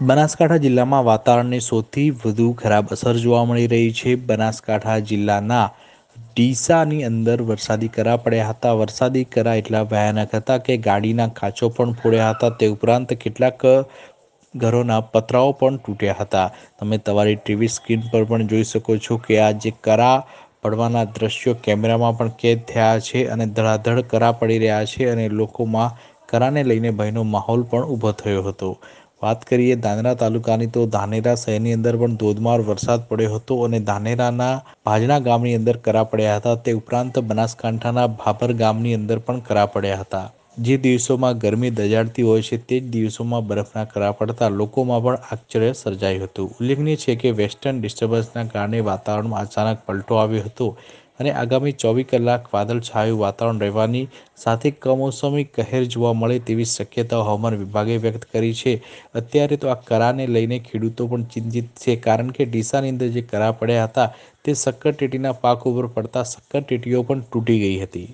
બનાસકાંઠા જિલ્લામાં વાતાવરણની સૌથી વધુ ખરાબ અસર જોવા મળી રહી છે. બનાસકાંઠા જિલ્લાના ડીસાની અંદર વરસાદી કરા પડ્યા હતા. વરસાદી કરા એટલા ભયાનક હતા કે ગાડીના કાચો પણ ફોડ્યા હતા. તે ઉપરાંત કેટલાક ઘરોના પતરાઓ પણ તૂટ્યા હતા. તમે તમારી ટીવી સ્ક્રીન પર પણ જોઈ શકો છો કે આ જે કરા પડવાના દ્રશ્યો કેમેરામાં પણ કેદ થયા છે અને ધડાધડ કરા પડી રહ્યા છે અને લોકોમાં કરાને લઈને ભયનો માહોલ પણ ઊભો થયો હતો. વાત કરીએ ધાનેરા તાલુકાની તો ધાનેરા શહેરની અંદર પણ ધોધમાર વરસાદ પડ્યો હતો અને ધાનેરાના ભાજણા ગામની અંદર કરા પડ્યા હતા. તે ઉપરાંત બનાસકાંઠાના ભાભર ગામની અંદર પણ કરા પડ્યા હતા. જે દિવસોમાં ગરમી દજાડતી હોય છે તે જ દિવસોમાં બરફના કરા પડતા લોકોમાં પણ આશ્ચર્ય સર્જાયું હતું. ઉલ્લેખનીય છે કે વેસ્ટર્ન ડિસ્ટર્બન્સના કારણે વાતાવરણમાં અચાનક પલટો આવ્યો હતો. અને આગામી ચોવીસ કલાક વાદળછાયું વાતાવરણ રહેવાની સાથે કમોસમી કહેર જોવા મળે તેવી શક્યતા હવામાન વિભાગે વ્યક્ત કરી છે. અત્યારે તો આ કરાને લઈને ખેડૂતો પણ ચિંતિત છે કારણ કે ડીસાની અંદર જે કરા પડ્યા હતા તે શક્કર ટેટીના પાક ઉપર પડતા સક્કરટેટીઓ પણ તૂટી ગઈ હતી.